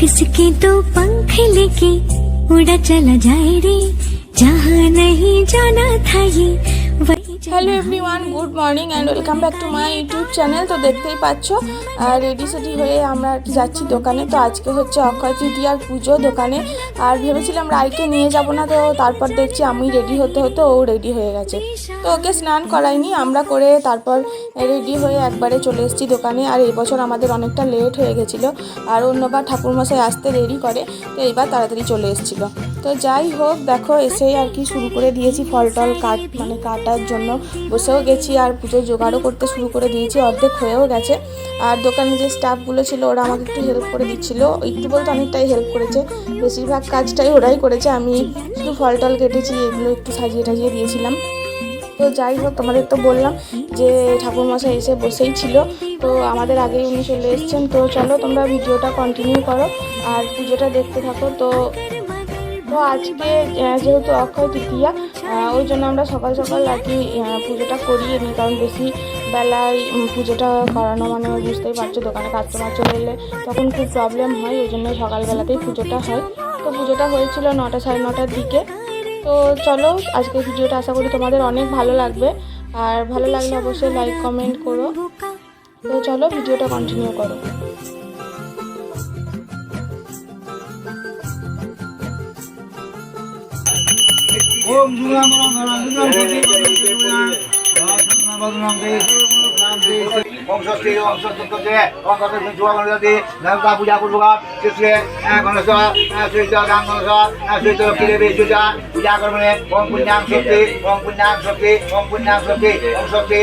किसके तो पंख लेके उड़ा चला जाए रे? जहाँ नहीं जाना था ये hello everyone, good morning and welcome back to my YouTube channel তো দেখতেই পাচ্ছ রেডি সেডি হয়ে আমরা যাচ্ছি দোকানে। তো আজকে হচ্ছে অক্ষয় তৃতীয়ার পুজো দোকানে। আর ভেবেছিলাম রাইকে নিয়ে যাব না, তো তারপর দেখছি আমি রেডি হতে হতে ও রেডি হয়ে গেছে। তো ওকে স্নান করাইনি, আমরা করে তারপর রেডি হয়ে একবারে চলে এসেছি দোকানে। আর এই বছর আমাদের অনেকটা লেট হয়ে গেছিল, আর অন্যবার ঠাকুরমশাই আসতে দেরি করে, তো এইবার তাড়াতাড়ি চলে এসেছিল। তো যাই হোক, দেখো এসেই আর কি শুরু করে দিয়েছি ফল টল কাট মানে কাটার জন্য। বসেও গেছি আর পুজোর জোগাড়ও করতে শুরু করে দিয়েছি, অর্ধেক হয়েও গেছে। আর দোকানে যে স্টাফগুলো ছিল, ওরা আমাকে একটু হেল্প করে দিচ্ছিল। একটু বলতে অনেকটাই হেল্প করেছে। বেশিরভাগ কাজটাই ওরাই করেছে। আমি শুধু ফল টল কেটেছি, এগুলো একটু সাজিয়ে টাজিয়ে দিয়েছিলাম। তো যাই হোক, তোমাদের তো বললাম যে ঠাকুরমশাই এসে বসেই ছিল। তো আমাদের আগেই উনি চলে এসেছেন। তো চলো তোমরা ভিডিওটা কন্টিনিউ করো। আর পুজোটা দেখতে থাকো। তো তো আজকে যেহেতু অক্ষয় তৃতীয়া ওই জন্য আমরা সকাল সকাল আর কি পুজোটা করিয়ে নিই কারণ বেশি বেলায় পুজোটা করানো মানে বুঝতেই পারছ, দোকানে কাস্টমার চলে এলে তখন খুব প্রবলেম হয়, ওই জন্য সকালবেলাতেই পুজোটা হয়। তো পুজোটা হয়েছিল নটা সাড়ে নটার দিকে। তো চলো আজকে ভিডিওটা আশা করি তোমাদের অনেক ভালো লাগবে। আর ভালো লাগলে অবশ্যই লাইক কমেন্ট করো। তো চলো, ভিডিওটা কন্টিনিউ করো। ওম সুরাম রাম সুরাম সতী বদনাম দেয় নাম দেয় বংশস্থী বংশতত্ত্বকে অঙ্গতে জোয়াগণ যদি দেবতা পূজা করব শ্রী গণেশ ওম শক্তি ওম পুণ্যাম শক্তি ওম শক্তি ওম শক্তি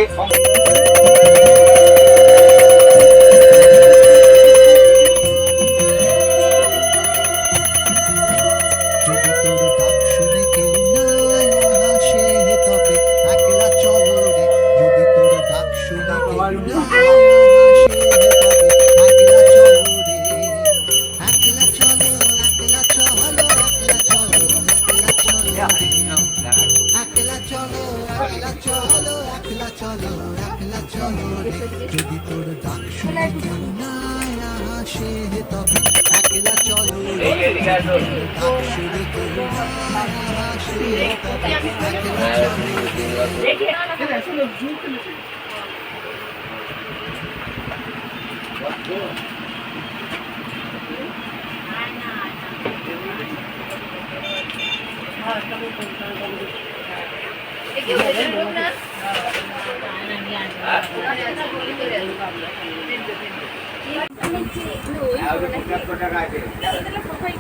টাকা আছে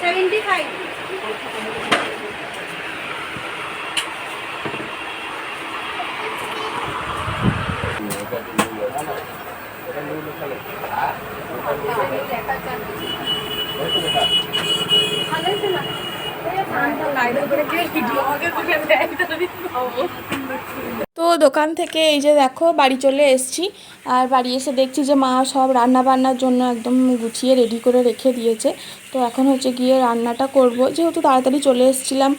সেভেন্টি ফাইভ ভালো হয়েছে না তো দোকান থেকে এই যে দেখো, বাড়ি চলে এসেছি। আর বাড়ি এসে দেখছি যে মা সব রান্না বান্নার জন্য একদম গুছিয়ে রেডি করে রেখে দিয়েছে। তো এখন হচ্ছে গিয়ে রান্নাটা করব। যেহেতু তাড়াতাড়ি চলে এসেছিলাম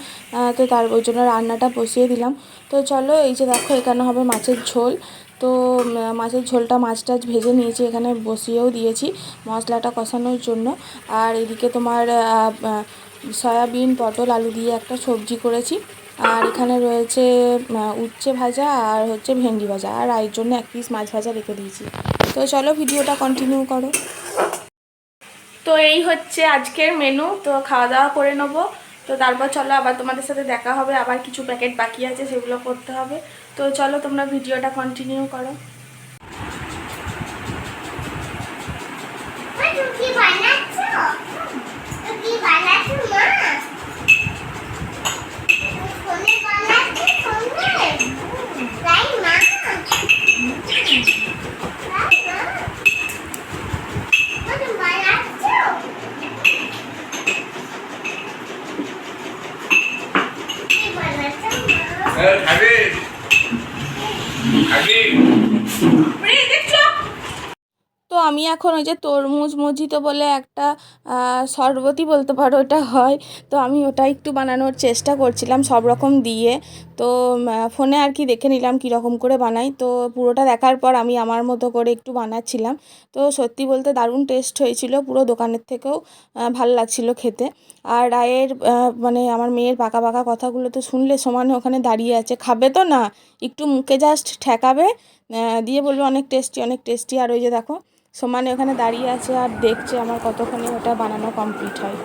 তো তার ওই জন্য রান্নাটা বসিয়ে দিলাম। তো চলো, এই যে দেখো, এখানে হবে মাছের ঝোল। তো মাছের ঝোলটা মাছ টাছ ভেজে নিয়েছি, এখানে বসিয়েও দিয়েছি মশলাটা কষানোর জন্য। আর এদিকে তোমার সয়াবিন পটল আলু দিয়ে একটা সবজি করেছি। আর এখানে রয়েছে উচ্ছে ভাজা আর হচ্ছে ভেন্ডি ভাজা। আর এর জন্য এক পিস মাছ ভাজা রেখে দিয়েছি। তো চলো ভিডিওটা কন্টিনিউ করো। তো এই হচ্ছে আজকের মেনু তো খাওয়া দাওয়া করে নেব। তো তারপর চলো আবার তোমাদের সাথে দেখা হবে। আবার কিছু প্যাকেট বাকি আছে সেগুলো করতে হবে। তো চলো তোমরা ভিডিওটা কন্টিনিউ করো। বানাচ্ছ? তুমি কি বানাচ্ছ, মা? ফোনে বানাচ্ছ, ফোনে? তাই, মা? তাই, মা? মা, তুমি বানাচ্ছ? কি বানাচ্ছ, মা? খাবি খাবি তো আমি এখন ওই যে তরমুজ মজিত বলে একটা শরবতই বলতে পারো ওটা হয়। তো আমি ওটা একটু বানানোর চেষ্টা করছিলাম সব রকম দিয়ে। তো ফোনে আর কি দেখে নিলাম কীরকম করে বানাই। তো পুরোটা দেখার পর আমি আমার মতো করে একটু বানাচ্ছিলাম। তো সত্যি বলতে দারুণ টেস্ট হয়েছিল পুরো দোকানের থেকেও ভালো লাগছিল খেতে। আর রায়ের মানে আমার মেয়ের পাকা পাকা কথাগুলো তো শুনলে সমানে ওখানে দাঁড়িয়ে আছে। খাবে তো না, একটু মুখে জাস্ট ঠেকাবে দিয়ে বলবে অনেক টেস্টি অনেক টেস্টি। আর ওই যে দেখো সমানে ওখানে দাঁড়িয়ে আছে আর দেখছে আমার কতক্ষণে ওটা বানানো কমপ্লিট হয়।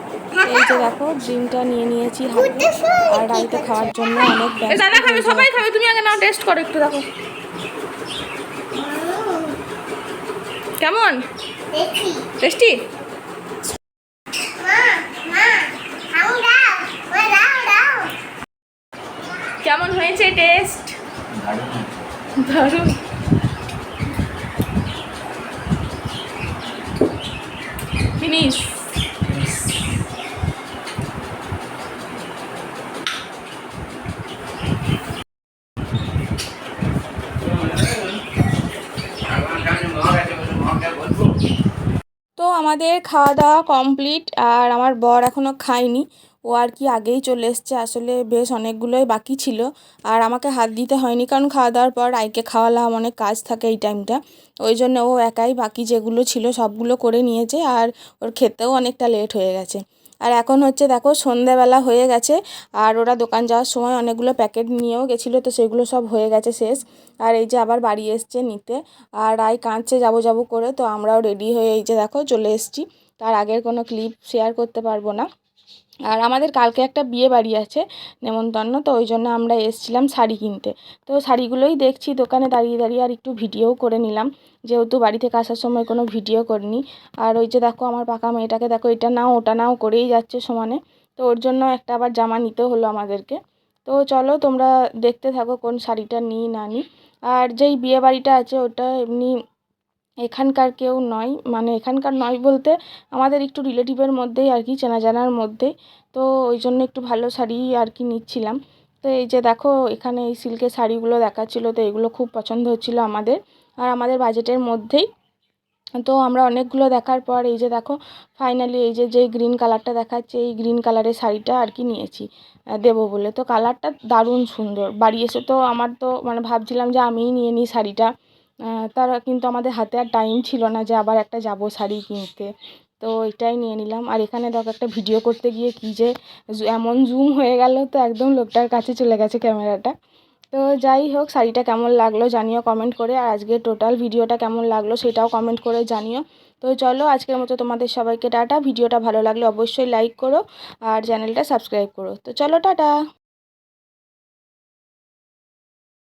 এই যে দেখো ড্রিঙ্কটা নিয়ে নিয়েছি আর রাইতে খাওয়ার জন্য অনেক দাদা খাবে সবাই খাবে তুমি আগে নাও টেস্ট করো একটু দেখো। কেমন? টেস্টি মা, মা, আউ দাও, মা, দাও, দাও। কেমন হয়েছে টেস্ট দারুণ। বলব তো আমাদের খাওয়া দাওয়া কমপ্লিট আর আমার বর এখনও খায়নি। ও আর কি আগেই চলে এসছে। আসলে বেশ অনেকগুলোই বাকি ছিল। আর আমাকে হাত দিতে হয়নি, কারণ খাওয়া দাওয়ার পর আইকে খাওয়ালাম, অনেক কাজ থাকে এই টাইমটা ওই জন্য ও একাই বাকি যেগুলো ছিল সবগুলো করে নিয়েছে আর ওর খেতেও অনেকটা লেট হয়ে গেছে। আর এখন হচ্ছে দেখো, সন্ধেবেলা হয়ে গেছে আর ওরা দোকান যাওয়ার সময় অনেকগুলো প্যাকেট নিয়েও গেছিল, তো সেগুলো সব হয়ে গেছে শেষ। আর এই যে আবার বাড়ি এসছে নিতে আর আই কাঁদছে যাব যাব করে, তো আমরাও রেডি হয়ে এই যে দেখো চলে এসেছি। তার আগের কোনো ক্লিপ শেয়ার করতে পারব না। আর আমাদের কালকে একটা বিয়ে বাড়ি আছে নেমন্তন্ন, তো ওই জন্য আমরা এসেছিলাম শাড়ি কিনতে। তো শাড়িগুলোই দেখছি, দোকানে দাঁড়িয়ে দাঁড়িয়ে আর একটু ভিডিওও করে নিলাম। যেহেতু বাড়ি থেকে আসার সময় কোনো ভিডিও করিনি। আর ওই যে দেখো আমার পাকা মেয়েটাকে, দেখো এটা নাও, ওটা নাও করেই যাচ্ছে সমানে। তো ওর জন্য একটা আবার জামা নিতে হলো আমাদেরকে। তো চলো তোমরা দেখতে থাকো কোন শাড়িটা নিই না নিই। আর যেই বিয়ে বাড়িটা আছে, ওটা এমনি এখানকার কেউ নয় মানে এখানকার নয় বলতে আমাদের একটু রিলেটিভের মধ্যেই আর কি চেনা জানার মধ্যেই। তো ওই জন্য একটু ভালো শাড়ি আর কি নিচ্ছিলাম। তো এই যে দেখো, এখানে এই সিল্কের শাড়িগুলো দেখাচ্ছিলো, তো এগুলো খুব পছন্দ হচ্ছিল আমাদের আর আমাদের বাজেটের মধ্যেই। তো আমরা অনেকগুলো দেখার পর এই যে দেখো ফাইনালি এই যে যেই গ্রিন কালারটা দেখাচ্ছে, এই গ্রিন কালারের শাড়িটা আর কি নিয়েছি দেবো বলে। তো কালারটা দারুণ সুন্দর। বাড়ি এসে তো আমার তো মানে ভাবছিলাম যে আমিই নিয়ে নিই শাড়িটা। তার কিন্তু আমাদের হাতে আর টাইম ছিল না যে আবার একটা যাব শাড়ি কিনতে। তো এটাই নিয়ে নিলাম। আর এখানে দেখো একটা ভিডিও করতে গিয়ে কী যে এমন জুম হয়ে গেল তো একদম লোকটার কাছে চলে গেছে ক্যামেরাটা তো যাই হোক, শাড়িটা কেমন লাগল জানিও কমেন্ট করে। আর আজকে টোটাল ভিডিওটা কেমন লাগল সেটাও কমেন্ট করে জানিও। তো চলো, আজকের মতো তোমাদের সবাইকে টাটা। ভিডিওটা ভালো লাগলে অবশ্যই লাইক করো আর চ্যানেলটা সাবস্ক্রাইব করো। তো চলো, টাটা!